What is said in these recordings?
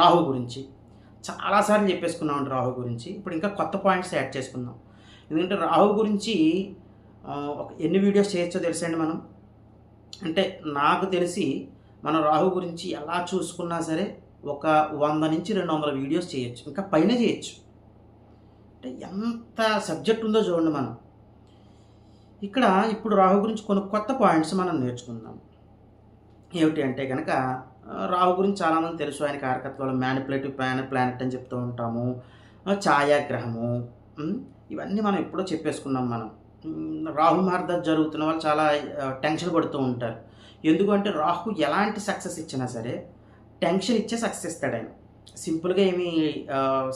రాహు గురించి. చాలాసార్లు చెప్పేసుకున్నాం రాహు గురించి. ఇప్పుడు ఇంకా కొత్త పాయింట్స్ యాడ్ చేసుకుందాం. ఎందుకంటే రాహు గురించి ఒక ఎన్ని వీడియోస్ చేయొచ్చో తెలుసండి మనం? అంటే నాకు తెలిసి మనం రాహు గురించి ఎలా చూసుకున్నా సరే ఒక వంద నుంచి రెండు వందల వీడియోస్ చేయొచ్చు. ఇంకా పైన చేయొచ్చు. అంటే ఎంత సబ్జెక్ట్ ఉందో చూడండి మనం. ఇక్కడ ఇప్పుడు రాహు గురించి కొన్ని కొత్త పాయింట్స్ మనం నేర్చుకుందాం. ఏమిటి అంటే కనుక రాహు గురించి చాలామంది తెలుసు. ఆయన కారకత్వాలు మ్యానిపులేటివ్ ప్లాన్ ప్లానెట్ అని చెప్తూ ఉంటాము. ఛాయాగ్రహము ఇవన్నీ మనం ఎప్పుడో చెప్పేసుకున్నాం మనం. రాహు మహర్దశ జరుగుతున్న వాళ్ళు చాలా టెన్షన్ పడుతూ ఉంటారు. ఎందుకంటే రాహు ఎలాంటి సక్సెస్ ఇచ్చినా సరే టెన్షన్ ఇచ్చే సక్సెస్ ఇస్తాడు ఆయన. సింపుల్గా ఏమి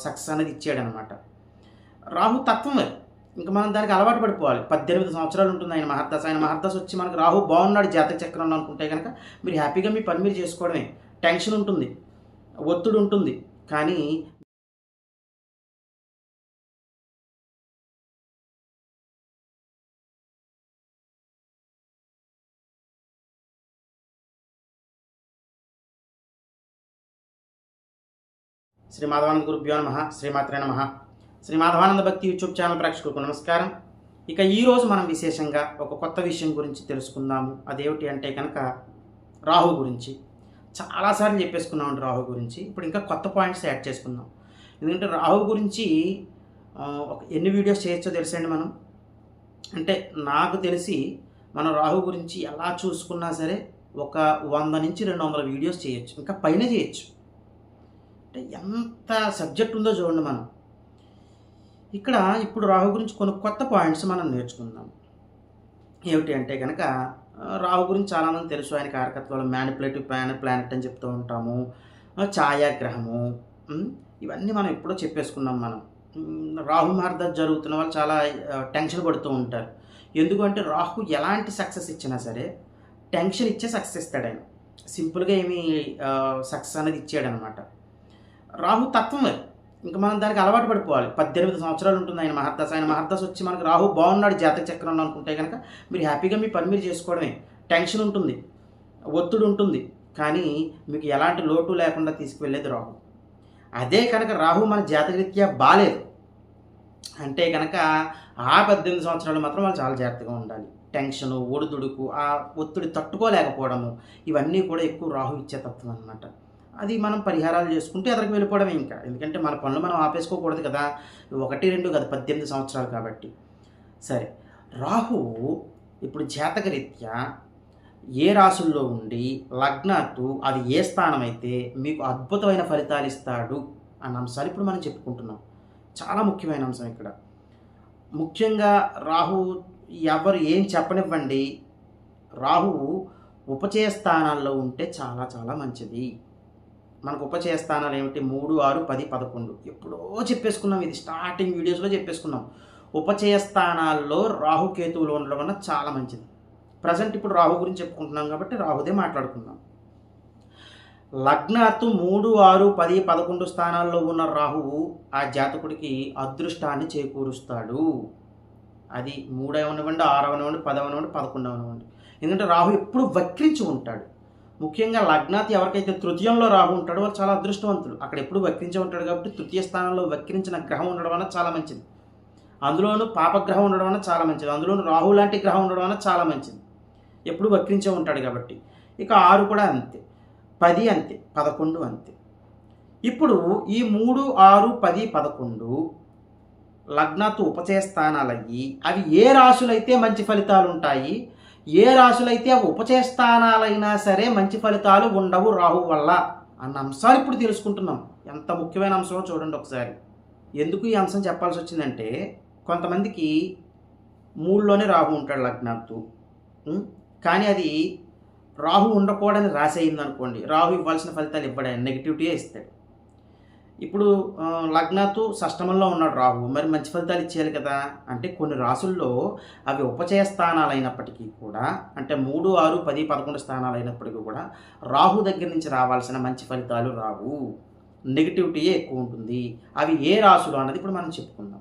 సక్సెస్ అనేది ఇచ్చాడనమాట రాహు తత్వం ఇంకా మనం దానికి అలవాటు పడిపోవాలి. పద్దెనిమిది సంవత్సరాలు ఉంటుంది ఆయన మహర్దశ ఆయన మహర్దశ వచ్చి మనకు రాహు బాగున్నాడు జాతక చక్రంలో అనుకుంటే కనుక మీరు హ్యాపీగా మీ పని మీరు చేసుకోవడమే. టెన్షన్ ఉంటుంది ఒత్తిడి ఉంటుంది. కానీ శ్రీ మాధవానంద గురుభ్యో నమ. శ్రీమాత్రే నమ. శ్రీ మాధవానంద భక్తి యూట్యూబ్ ఛానల్ ప్రేక్షకులకు నమస్కారం. ఇక ఈరోజు మనం విశేషంగా ఒక కొత్త విషయం గురించి తెలుసుకుందాము. అదేమిటి అంటే కనుక రాహు గురించి. చాలాసార్లు చెప్పేసుకున్నామండి రాహు గురించి. ఇప్పుడు ఇంకా కొత్త పాయింట్స్ యాడ్ చేసుకుందాం. ఎందుకంటే రాహు గురించి ఒక ఎన్ని వీడియోస్ చేయొచ్చో తెలుసండి మనం? అంటే నాకు తెలిసి మనం రాహు గురించి ఎలా చూసుకున్నా సరే ఒక వంద నుంచి రెండు వందల వీడియోస్ చేయొచ్చు. ఇంకా పైన చేయొచ్చు. అంటే ఎంత సబ్జెక్ట్ ఉందో చూడండి మనం. ఇక్కడ ఇప్పుడు రాహు గురించి కొన్ని కొత్త పాయింట్స్ మనం నేర్చుకుందాం. ఏమిటి అంటే కనుక రాహు గురించి చాలామంది తెలుసు. ఆయన కారకత్వాలు మ్యానిపులేటివ్ ప్లాన్ ప్లానెట్ అని చెప్తూ ఉంటాము. ఛాయాగ్రహము ఇవన్నీ మనం ఎప్పుడో చెప్పేసుకున్నాం మనం. రాహు మార్ద జరుగుతున్న వాళ్ళు చాలా టెన్షన్ పడుతూ ఉంటారు. ఎందుకంటే రాహు ఎలాంటి సక్సెస్ ఇచ్చినా సరే టెన్షన్ ఇచ్చే సక్సెస్ ఇస్తాడు ఆయన. సింపుల్గా ఏమి సక్సెస్ అనేది ఇచ్చాడనమాట రాహు తత్వం అది. ఇంకా మనం దానికి అలవాటు పడిపోవాలి. పద్దెనిమిది సంవత్సరాలు ఉంటుంది ఆయన మహర్దశ ఆయన మహర్దశ వచ్చి మనకు రాహు బాగున్నాడు జాతక చక్రంలో అనుకుంటే కనుక మీరు హ్యాపీగా మీ పని మీరు చేసుకోవడమే. టెన్షన్ ఉంటుంది ఒత్తిడి ఉంటుంది. కానీ మీకు ఎలాంటి లోటు లేకుండా తీసుకువెళ్ళేది రాహు. అదే కనుక రాహు మన జాతకరీత్యా బాలేదు. అంటే కనుక ఆ పద్దెనిమిది సంవత్సరాలు మాత్రం వాళ్ళు చాలా జాగ్రత్తగా ఉండాలి. టెన్షను ఒడిదుడుకు ఆ ఒత్తిడి తట్టుకోలేకపోవడము ఇవన్నీ కూడా ఎక్కువ రాహు ఇచ్చే తత్వం అనమాట అది మనం పరిహారాలు చేసుకుంటే అతనికి వెళ్ళిపోవడమే ఇంకా. ఎందుకంటే మన పనులు మనం ఆపేసుకోకూడదు కదా. ఒకటి రెండు కదా పద్దెనిమిది సంవత్సరాలు కాబట్టి. సరే. రాహువు ఇప్పుడు జాతకరీత్యా ఏ రాసుల్లో ఉండి లగ్నాత్తు అది ఏ స్థానం అయితే మీకు అద్భుతమైన ఫలితాలు ఇస్తాడు అన్న అంశాలు ఇప్పుడు మనం చెప్పుకుంటున్నాం. చాలా ముఖ్యమైన అంశం ఇక్కడ. ముఖ్యంగా రాహు ఎవరు ఏం చెప్పనివ్వండి రాహువు ఉపచయ స్థానాల్లో ఉంటే చాలా చాలా మంచిది. మనకు ఉపచయ స్థానాలు ఏమిటి మూడు ఆరు పది పదకొండు. ఎప్పుడో చెప్పేసుకున్నాం ఇది. స్టార్టింగ్ వీడియోస్లో చెప్పేసుకున్నాం. ఉపచయ స్థానాల్లో రాహుకేతువులు ఉండడం వల్ల చాలా మంచిది. ప్రజెంట్ ఇప్పుడు రాహు గురించి చెప్పుకుంటున్నాం కాబట్టి రాహుదే మాట్లాడుకుందాం. లగ్నాత్తు మూడు ఆరు పది పదకొండు స్థానాల్లో ఉన్న రాహువు ఆ జాతకుడికి అదృష్టాన్ని చేకూరుస్తాడు. అది మూడవనివ్వండి ఆరవనివ్వండి పదవనివ్వండి పదకొండవనివ్వండి. ఎందుకంటే రాహు ఎప్పుడు వక్రించి ఉంటాడు. ముఖ్యంగా లగ్నాతి ఎవరికైతే తృతీయంలో రాహు ఉంటాడో వాళ్ళు చాలా అదృష్టవంతులు. అక్కడ ఎప్పుడు వక్రించి ఉంటాడు కాబట్టి తృతీయ స్థానంలో వక్రించిన గ్రహం ఉండడం వల్ల చాలా మంచిది. అందులోనూ పాపగ్రహం ఉండడం వల్ల చాలా మంచిది. అందులోనూ రాహు లాంటి గ్రహం ఉండడం వల్ల చాలా మంచిది. ఎప్పుడు వక్రించే ఉంటాడు కాబట్టి. ఇక ఆరు కూడా అంతే. పది అంతే. పదకొండు అంతే. ఇప్పుడు ఈ మూడు ఆరు పది పదకొండు లగ్నాతు ఉపచయ స్థానాలయ్యి అవి ఏ రాశులైతే మంచి ఫలితాలు ఉంటాయి ఏ రాశులైతే అవి సరే మంచి ఫలితాలు ఉండవు రాహు వల్ల అన్న అంశాలు ఇప్పుడు తెలుసుకుంటున్నాం. ఎంత ముఖ్యమైన అంశమో చూడండి ఒకసారి. ఎందుకు ఈ అంశం చెప్పాల్సి వచ్చిందంటే కొంతమందికి మూడులోనే రాహు ఉంటాడు లగ్నాత్తు కానీ అది రాహు ఉండకూడని రాసి అయింది అనుకోండి రాహు ఇవ్వాల్సిన ఫలితాలు ఇవ్వడానికి నెగిటివిటీయే ఇస్తాడు. ఇప్పుడు లగ్నతో లగ్నాతు ఉన్నాడు రాహు. మరి మంచి ఫలితాలు ఇచ్చేయాలి కదా? అంటే కొన్ని రాసుల్లో అవి ఉపచయ స్థానాలు అయినప్పటికీ కూడా అంటే మూడు ఆరు పది పదకొండు స్థానాలు అయినప్పటికీ కూడా రాహు దగ్గర నుంచి రావాల్సిన మంచి ఫలితాలు రావు. నెగిటివిటీయే ఎక్కువ ఉంటుంది. అవి ఏ రాసులు అన్నది ఇప్పుడు మనం చెప్పుకుందాం.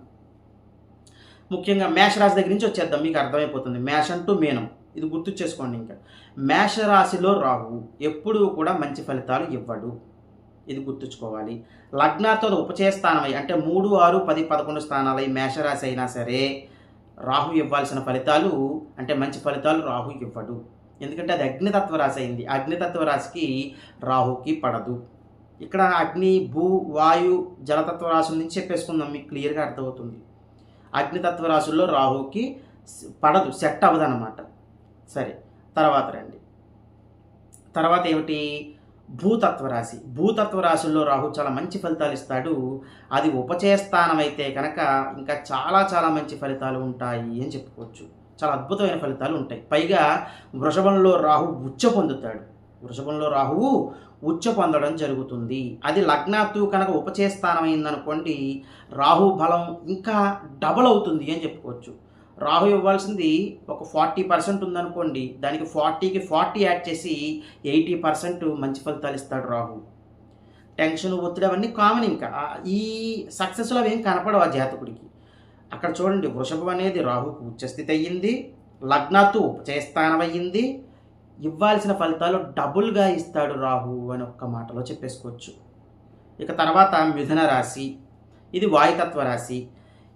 ముఖ్యంగా మేషరాశి దగ్గర నుంచి వచ్చేద్దాం. మీకు అర్థమైపోతుంది. మేష టు మీనం. ఇది గుర్తు చేసుకోండి ఇంకా. మేషరాశిలో రాహు ఎప్పుడూ కూడా మంచి ఫలితాలు ఇవ్వడు. ఇది గుర్తుంచుకోవాలి. లగ్నాతో అది ఉపచయ స్థానమై అంటే మూడు ఆరు పది పదకొండు స్థానాలై మేషరాశి అయినా సరే రాహు ఇవ్వాల్సిన ఫలితాలు అంటే మంచి ఫలితాలు రాహు ఇవ్వడు. ఎందుకంటే అది అగ్నితత్వ రాశి అయింది. అగ్నితత్వ రాశికి రాహుకి పడదు. ఇక్కడ అగ్ని భూ వాయు జలతత్వ రాశుల నుంచి చెప్పేసుకుందాం. మీకు క్లియర్గా అర్థమవుతుంది. అగ్నితత్వ రాశుల్లో రాహుకి పడదు సెట్ అవ్వదు అనమాట సరే తర్వాత రండి. తర్వాత ఏమిటి? భూతత్వ రాశి. భూతత్వ రాశుల్లో రాహు చాలా మంచి ఫలితాలు ఇస్తాడు. అది ఉపచయ స్థానం అయితే కనుక ఇంకా చాలా చాలా మంచి ఫలితాలు ఉంటాయి అని చెప్పుకోవచ్చు. చాలా అద్భుతమైన ఫలితాలు ఉంటాయి. పైగా వృషభంలో రాహు ఉచ్చ పొందుతాడు. వృషభంలో రాహువు ఉచ్చ పొందడం జరుగుతుంది. అది లగ్నాత్తు కనుక ఉపచయ స్థానం అయిందనుకోండి రాహు బలం ఇంకా డబల్ అవుతుంది అని చెప్పుకోవచ్చు. రాహు ఇవ్వాల్సింది ఒక ఫార్టీ పర్సెంట్ ఉందనుకోండి దానికి ఫార్టీకి ఫార్టీ యాడ్ చేసి ఎయిటీ పర్సెంట్ మంచి ఫలితాలు ఇస్తాడు రాహు. టెన్షన్ ఒత్తిడి అవన్నీ కామన్ ఇంకా. ఈ సక్సెస్లో అవి ఏం కనపడవు ఆ జాతకుడికి. అక్కడ చూడండి వృషభం అనేది రాహుకు ఉచ్చస్థితి అయ్యింది లగ్నాత్తు ఉపచయస్థానం అయ్యింది. ఇవ్వాల్సిన ఫలితాలు డబుల్గా ఇస్తాడు రాహు అని ఒక్క మాటలో చెప్పేసుకోవచ్చు. ఇక తర్వాత మిథున రాశి. ఇది వాయుతత్వ రాశి.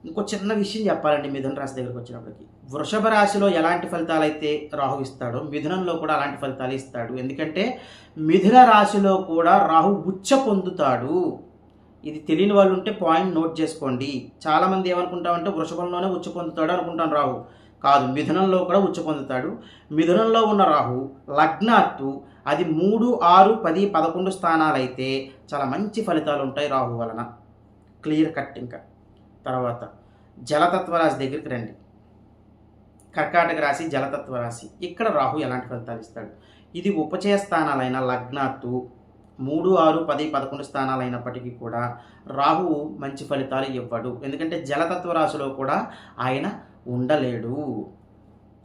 ఇంకో చిన్న విషయం చెప్పాలండి మిథున రాశి దగ్గరికి వచ్చినప్పటికి. వృషభ రాశిలో ఎలాంటి ఫలితాలు అయితే రాహు ఇస్తాడో మిథునంలో కూడా అలాంటి ఫలితాలు ఇస్తాడు. ఎందుకంటే మిథున రాశిలో కూడా రాహు ఉచ్చ పొందుతాడు. ఇది తెలియని వాళ్ళు ఉంటే పాయింట్ నోట్ చేసుకోండి. చాలామంది ఏమనుకుంటామంటే వృషభంలోనే ఉచ్చ పొందుతాడు అనుకుంటాను రాహు. కాదు మిథునంలో కూడా ఉచ్చ పొందుతాడు. మిథునంలో ఉన్న రాహు లగ్నాత్తు అది మూడు ఆరు పది పదకొండు స్థానాలైతే చాలా మంచి ఫలితాలు ఉంటాయి రాహు వలన. క్లియర్ కట్ ఇంకా. తర్వాత జలతత్వ రాశి దగ్గరికి రండి. కర్కాటక రాశి జలతత్వ రాశి. ఇక్కడ రాహు ఎలాంటి ఫలితాలు ఇస్తాడు? ఇది ఉపచయ స్థానాలైన లగ్నాత్తు మూడు ఆరు పది పదకొండు స్థానాలైనప్పటికీ కూడా రాహువు మంచి ఫలితాలు ఇవ్వడు. ఎందుకంటే జలతత్వ రాశిలో కూడా ఆయన ఉండలేడు.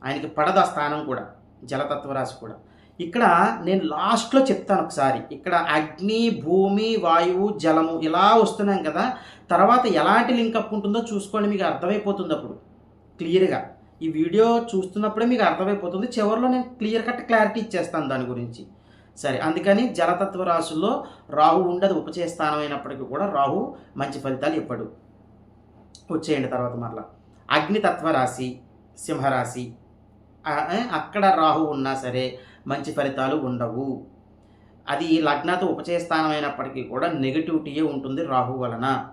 ఆయనకి పడదు ఆ స్థానం కూడా జలతత్వ రాశి కూడా. ఇక్కడ నేను లాస్ట్లో చెప్తాను ఒకసారి. ఇక్కడ అగ్ని భూమి వాయువు జలము ఇలా వస్తున్నాం కదా. తర్వాత ఎలాంటి లింకప్ ఉంటుందో చూసుకోండి మీకు అర్థమైపోతుంది అప్పుడు. క్లియర్గా ఈ వీడియో చూస్తున్నప్పుడే మీకు అర్థమైపోతుంది. చివరిలో నేను క్లియర్ కట్ క్లారిటీ ఇచ్చేస్తాను దాని గురించి. సరే అందుకని జలతత్వ రాశుల్లో రాహు ఉండదు. ఉపచయ స్థానం అయినప్పటికీ కూడా రాహు మంచి ఫలితాలు ఇవ్వడు. వచ్చేయండి తర్వాత మరలా. అగ్నితత్వ రాశి సింహరాశి అక్కడ రాహు ఉన్నా సరే మంచి ఫలితాలు ఉండవు. అది లగ్నతో ఉపచయ అయినప్పటికీ కూడా నెగిటివిటీయే ఉంటుంది రాహు వలన.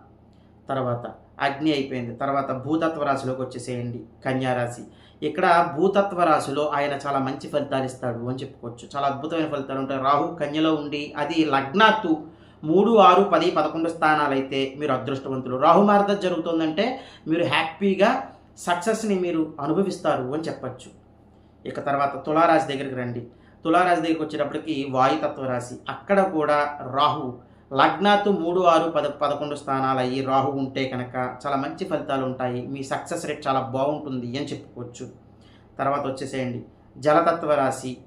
తర్వాత అగ్ని అయిపోయింది. తర్వాత భూతత్వ రాశిలోకి వచ్చేసేయండి. కన్యారాశి ఇక్కడ భూతత్వ రాశిలో ఆయన చాలా మంచి ఫలితాలు ఇస్తాడు అని చెప్పుకోవచ్చు. చాలా అద్భుతమైన ఫలితాలు ఉంటాయి. రాహు కన్యలో ఉండి అది లగ్నాత్తు మూడు ఆరు పది పదకొండు స్థానాలు అయితే మీరు అదృష్టవంతులు. రాహుమార్గం జరుగుతుందంటే మీరు హ్యాపీగా సక్సెస్ని మీరు అనుభవిస్తారు అని చెప్పచ్చు. ఇక తర్వాత తులారాశి దగ్గరికి రండి. తులారాశి దగ్గరికి వచ్చేటప్పటికి వాయుతత్వ రాశి. అక్కడ కూడా రాహు. లగ్నాతు మూడు ఆరు పద పదకొండు స్థానాలు అయ్యి రాహు ఉంటే కనుక చాలా మంచి ఫలితాలు ఉంటాయి. మీ సక్సెస్ రేట్ చాలా బాగుంటుంది అని చెప్పుకోవచ్చు. తర్వాత వచ్చేసేయండి. జలతత్వ రాశి.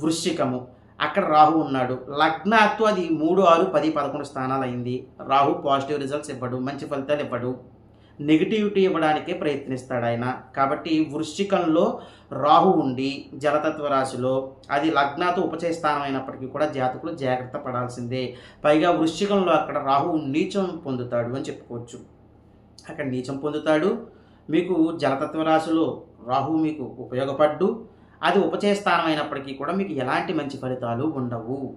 వృశ్చికము. అక్కడ రాహు ఉన్నాడు. లగ్నాత్తు అది మూడు ఆరు పది పదకొండు స్థానాలు అయింది. రాహు పాజిటివ్ రిజల్ట్స్ ఇవ్వడు. మంచి ఫలితాలు ఇవ్వడు. నెగిటివిటీ ఇవ్వడానికే ప్రయత్నిస్తాడు ఆయన. కాబట్టి వృశ్చికంలో రాహు ఉండి జలతత్వ రాశిలో అది లగ్నాతో ఉపచయ స్థానం అయినప్పటికీ కూడా జాతకులు జాగ్రత్త పడాల్సిందే. పైగా వృశ్చికంలో అక్కడ రాహు నీచం పొందుతాడు అని చెప్పుకోవచ్చు. అక్కడ నీచం పొందుతాడు. మీకు జలతత్వ రాశిలో రాహు మీకు ఉపయోగపడ్డు. అది ఉపచయ స్థానం అయినప్పటికీ కూడా మీకు ఎలాంటి మంచి ఫలితాలు ఉండవు.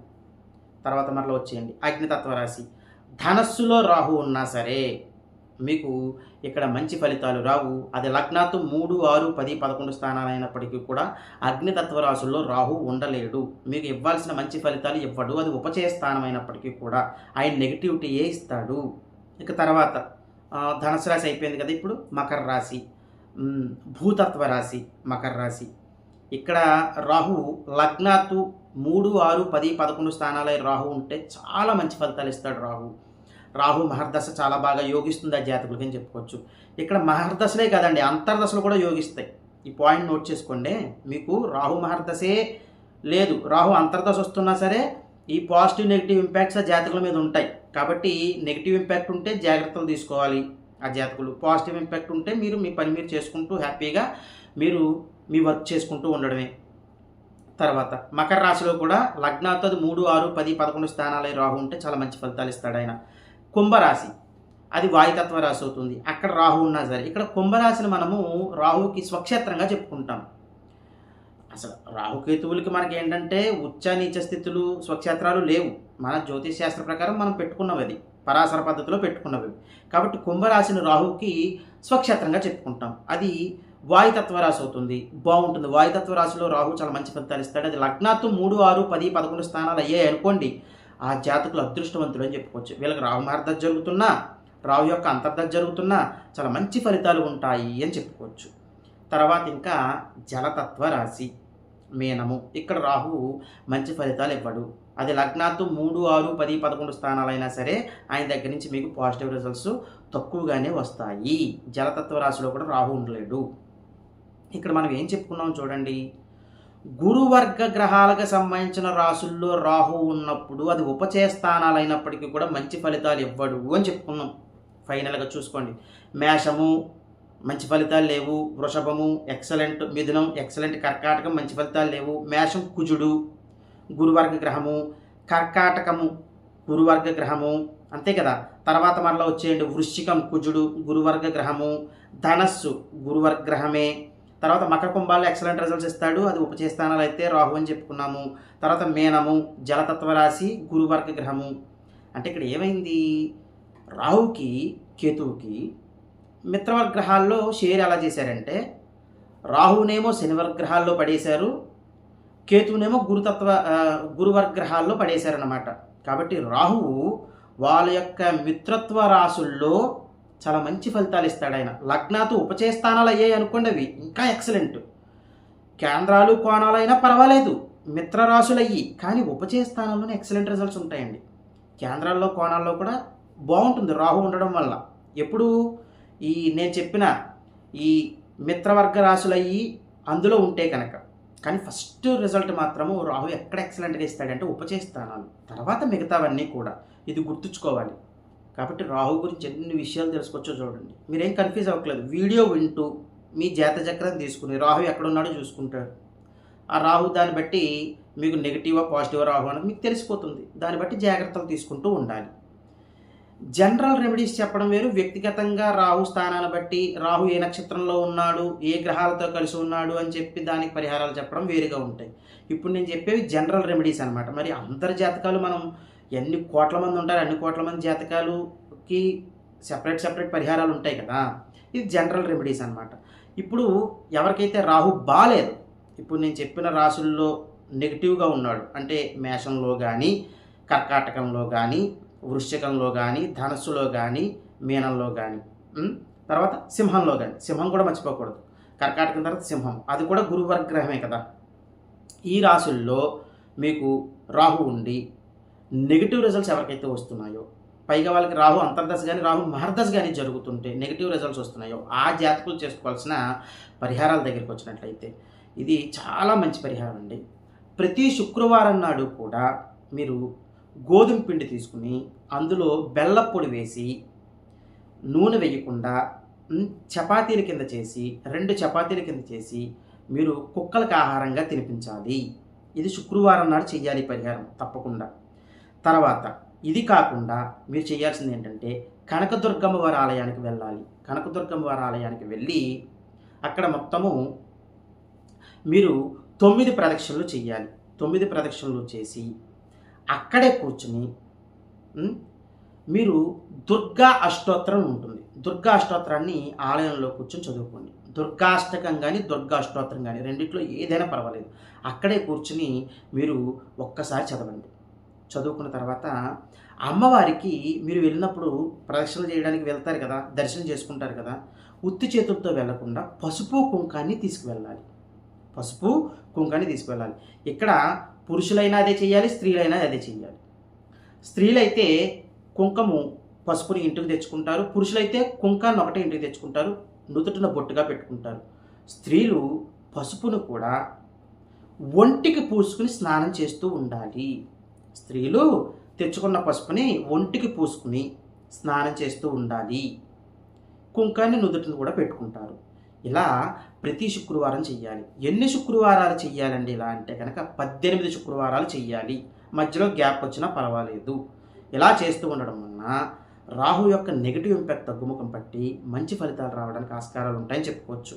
తర్వాత మరలా వచ్చేయండి. అగ్నితత్వ రాశి. ధనస్సులో రాహు ఉన్నా సరే మీకు ఇక్కడ మంచి ఫలితాలు రావు. అది లగ్నాత్తు మూడు ఆరు పది పదకొండు స్థానాలు అయినప్పటికీ కూడా అగ్నితత్వ రాశుల్లో రాహు ఉండలేడు. మీకు ఇవ్వాల్సిన మంచి ఫలితాలు ఇవ్వడు అది ఉపచయ స్థానం అయినప్పటికీ కూడా ఆయన నెగిటివిటీయే ఇస్తాడు. ఇక తర్వాత ధనుసు రాశి అయిపోయింది కదా ఇప్పుడు మకర రాశి. భూతత్వ రాశి మకర రాశి. ఇక్కడ రాహు లగ్నాత్తు మూడు ఆరు పది పదకొండు స్థానాలై రాహు ఉంటే చాలా మంచి ఫలితాలు ఇస్తాడు రాహు. రాహు మహర్దశ చాలా బాగా యోగిస్తుంది ఆ జాతకులకి అని చెప్పుకోవచ్చు. ఇక్కడ మహర్దశలే కాదండి అంతర్దశలు కూడా యోగిస్తాయి. ఈ పాయింట్ నోట్ చేసుకోండి. మీకు రాహు మహర్దశే లేదు. రాహు అంతర్దశ వస్తున్నా సరే ఈ పాజిటివ్ నెగిటివ్ ఇంపాక్ట్స్ ఆ జాతకుల మీద ఉంటాయి. కాబట్టి నెగిటివ్ ఇంపాక్ట్ ఉంటే జాగ్రత్తలు తీసుకోవాలి ఆ జాతకులు. పాజిటివ్ ఇంపాక్ట్ ఉంటే మీరు మీ పని మీరు చేసుకుంటూ హ్యాపీగా మీరు మీ వర్క్ చేసుకుంటూ ఉండడమే. తర్వాత మకర రాశిలో కూడా లగ్నాతో అది మూడు ఆరు పది పదకొండు స్థానాలై రాహు ఉంటే చాలా మంచి ఫలితాలు ఇస్తాడు ఆయన. కుంభరాశి. అది వాయుతత్వ రాశి అవుతుంది. అక్కడ రాహు ఉన్నా సరే. ఇక్కడ కుంభరాశిని మనము రాహుకి స్వక్షేత్రంగా చెప్పుకుంటాం. అసలు రాహుకేతువులకి మనకి ఏంటంటే ఉచ్చ నీచ స్థితులు స్వక్షేత్రాలు లేవు. మన జ్యోతిష్ శాస్త్ర ప్రకారం మనం పెట్టుకున్నవి అది. పరాశర పద్ధతిలో పెట్టుకున్నవి. కాబట్టి కుంభరాశిని రాహుకి స్వక్షేత్రంగా చెప్పుకుంటాం. అది వాయుతత్వ రాశి అవుతుంది. బాగుంటుంది. వాయుతత్వ రాశిలో రాహు చాలా మంచి ఫలితాలు ఇస్తాడు. అది లగ్నాత్తు మూడు ఆరు పది పదకొండు స్థానాలు అయ్యాయి అనుకోండి. ఆ జాతకులు అదృష్టవంతులు అని చెప్పుకోవచ్చు. వీళ్ళకి రావు మార్ద జరుగుతున్నా రావు యొక్క అంతర్దశ జరుగుతున్నా చాలా మంచి ఫలితాలు ఉంటాయి అని చెప్పుకోవచ్చు. తర్వాత ఇంకా జలతత్వ రాశి మీనము. ఇక్కడ రాహు మంచి ఫలితాలు ఇవ్వడు. అది లగ్నాత్తు మూడు ఆరు పది పదకొండు స్థానాలైనా సరే ఆయన దగ్గర నుంచి మీకు పాజిటివ్ రిజల్ట్స్ తక్కువగానే వస్తాయి. జలతత్వ రాశిలో కూడా రాహు ఉండలేడు. ఇక్కడ మనం ఏం చెప్పుకున్నాం చూడండి. గురువర్గ గ్రహాలకు సంబంధించిన రాసుల్లో రాహు ఉన్నప్పుడు అది ఉపచయ స్థానాలైనప్పటికీ కూడా మంచి ఫలితాలు ఇవ్వడు అని చెప్పుకున్నాం. ఫైనల్గా చూసుకోండి. మేషము మంచి ఫలితాలు లేవు. వృషభము ఎక్సలెంట్ మిథునం ఎక్సలెంట్ కర్కాటకం మంచి ఫలితాలు లేవు. మేషం కుజుడు గురువర్గ గ్రహము. కర్కాటకము గురువర్గ గ్రహము. అంతే కదా? తర్వాత మరలా వచ్చేయండి. వృశ్చికం కుజుడు గురువర్గ గ్రహము. ధనస్సు గురువర్గ గ్రహమే. తర్వాత మకర కుంభాల్లో ఎక్సలెంట్ రిజల్ట్స్ ఇస్తాడు. అది ఉపచయ స్థానాలు అయితే రాహు అని చెప్పుకున్నాము. తర్వాత మేనము జలతత్వ రాశి గురువర్గ గ్రహము. అంటే ఇక్కడ ఏమైంది? రాహుకి కేతువుకి మిత్రవర్గ గ్రహాల్లో షేర్ ఎలా చేశారంటే రాహునేమో శనివర్గ గ్రహాల్లో పడేశారు కేతువునేమో గురుతత్వ ఆ, గురువర్గ గ్రహాల్లో పడేశారన్నమాట. కాబట్టి రాహువు వాళ్ళ యొక్క మిత్రత్వ రాసుల్లో చాలా మంచి ఫలితాలు ఇస్తాడు ఆయన. లగ్నాతో ఉపచయ స్థానాలు అయ్యాయి అనుకోండి అవి ఇంకా ఎక్సలెంట్ కేంద్రాలు కోణాలు అయినా పర్వాలేదు. మిత్ర అయ్యి కానీ ఉపచయ స్థానాల్లోనే ఎక్సలెంట్ రిజల్ట్స్ ఉంటాయండి. కేంద్రాల్లో కోణాల్లో కూడా బాగుంటుంది రాహు ఉండడం వల్ల. ఎప్పుడు ఈ నేను చెప్పిన ఈ మిత్రవర్గ రాశులయ్యి అందులో ఉంటే కనుక. కానీ ఫస్ట్ రిజల్ట్ మాత్రము రాహు ఎక్కడ ఎక్సలెంట్గా ఇస్తాడంటే ఉపచయ స్థానాలు తర్వాత మిగతావన్నీ కూడా. ఇది గుర్తుంచుకోవాలి. కాబట్టి రాహు గురించి ఎన్ని విషయాలు తెలుసుకోవచ్చో చూడండి. మీరేం కన్ఫ్యూజ్ అవ్వట్లేదు. వీడియో వింటూ మీ జాత చక్రం తీసుకుని రాహు ఎక్కడున్నాడో చూసుకుంటాడు. ఆ రాహు దాన్ని బట్టి మీకు నెగిటివా పాజిటివా రాహు అనేది మీకు తెలిసిపోతుంది. దాన్ని బట్టి జాగ్రత్తలు తీసుకుంటూ ఉండాలి. జనరల్ రెమెడీస్ చెప్పడం వేరు. వ్యక్తిగతంగా రాహు స్థానాన్ని బట్టి రాహు ఏ నక్షత్రంలో ఉన్నాడు ఏ గ్రహాలతో కలిసి ఉన్నాడు అని చెప్పి దానికి పరిహారాలు చెప్పడం వేరుగా ఉంటాయి. ఇప్పుడు నేను చెప్పేవి జనరల్ రెమెడీస్ అనమాట మరి అందరి జాతకాలు మనం ఎన్ని కోట్ల మంది ఉంటారు అన్ని కోట్ల మంది జాతకాలుకి సెపరేట్ సెపరేట్ పరిహారాలు ఉంటాయి కదా. ఇది జనరల్ రెమెడీస్ అనమాట ఇప్పుడు ఎవరికైతే రాహు బాలేదు ఇప్పుడు నేను చెప్పిన రాసుల్లో నెగిటివ్గా ఉన్నాడు. అంటే మేషంలో కానీ కర్కాటకంలో కానీ వృశ్చికంలో కానీ ధనస్సులో కానీ మీనంలో కానీ తర్వాత సింహంలో కానీ సింహం కూడా మర్చిపోకూడదు. కర్కాటకం తర్వాత సింహం. అది కూడా గురువర్గ్రహమే కదా. ఈ రాసుల్లో మీకు రాహు ఉండి నెగిటివ్ రిజల్ట్స్ ఎవరికైతే వస్తున్నాయో పైగా వాళ్ళకి రాహు అంతర్దశ కానీ రాహు మహర్దశ కానీ జరుగుతుంటే నెగిటివ్ రిజల్ట్స్ వస్తున్నాయో ఆ జాతకులు చేసుకోవాల్సిన పరిహారాల దగ్గరికి వచ్చినట్లయితే ఇది చాలా మంచి పరిహారం అండి. ప్రతి శుక్రవారం నాడు కూడా మీరు గోధుమ పిండి తీసుకుని అందులో బెల్ల పొడి వేసి నూనె వేయకుండా చపాతీల కింద చేసి రెండు చపాతీల కింద చేసి మీరు కుక్కలకు ఆహారంగా తినిపించాలి. ఇది శుక్రవారం నాడు చెయ్యాలి పరిహారం తప్పకుండా. తర్వాత ఇది కాకుండా మీరు చేయాల్సింది ఏంటంటే కనకదుర్గమ్మ వారి ఆలయానికి వెళ్ళాలి. కనకదుర్గమ్మ వారి ఆలయానికి వెళ్ళి అక్కడ మొత్తము మీరు తొమ్మిది ప్రదక్షిణలు చేయాలి. తొమ్మిది ప్రదక్షిణలు చేసి అక్కడే కూర్చుని మీరు దుర్గా అష్టోత్తరం ఉంటుంది. దుర్గా అష్టోత్తరాన్ని ఆలయంలో కూర్చొని చదువుకోండి. దుర్గాష్టకం కానీ దుర్గా అష్టోత్తరం కానీ రెండిట్లో ఏదైనా పర్వాలేదు. అక్కడే కూర్చుని మీరు ఒక్కసారి చదవండి. చదువుకున్న తర్వాత అమ్మవారికి మీరు వెళ్ళినప్పుడు ప్రదక్షిణ చేయడానికి వెళ్తారు కదా దర్శనం చేసుకుంటారు కదా ఉత్తి చేతులతో వెళ్ళకుండా పసుపు కుంకాన్ని తీసుకువెళ్ళాలి. పసుపు కుంకాన్ని తీసుకువెళ్ళాలి. ఇక్కడ పురుషులైనా అదే చేయాలి స్త్రీలైనా అదే చేయాలి. స్త్రీలైతే కుంకము పసుపుని ఇంటికి తెచ్చుకుంటారు పురుషులైతే కుంకాన్ని ఒకటే ఇంటికి తెచ్చుకుంటారు నుదుటిన బొట్టుగా పెట్టుకుంటారు. స్త్రీలు పసుపును కూడా ఒంటికి పూసుకుని స్నానం చేస్తూ ఉండాలి. స్త్రీలు తెచ్చుకున్న పసుపుని ఒంటికి పూసుకుని స్నానం చేస్తూ ఉండాలి. కుంకాన్ని నుదుటిని కూడా పెట్టుకుంటారు. ఇలా ప్రతి శుక్రవారం చెయ్యాలి. ఎన్ని శుక్రవారాలు చెయ్యాలండి ఇలా అంటే కనుక పద్దెనిమిది శుక్రవారాలు చెయ్యాలి. మధ్యలో గ్యాప్ వచ్చినా పర్వాలేదు. ఇలా చేస్తూ ఉండడం వలన రాహు యొక్క నెగిటివ్ ఇంపాక్ట్ తగ్గుముఖం పట్టి మంచి ఫలితాలు రావడానికి ఆస్కారాలు ఉంటాయని చెప్పుకోవచ్చు.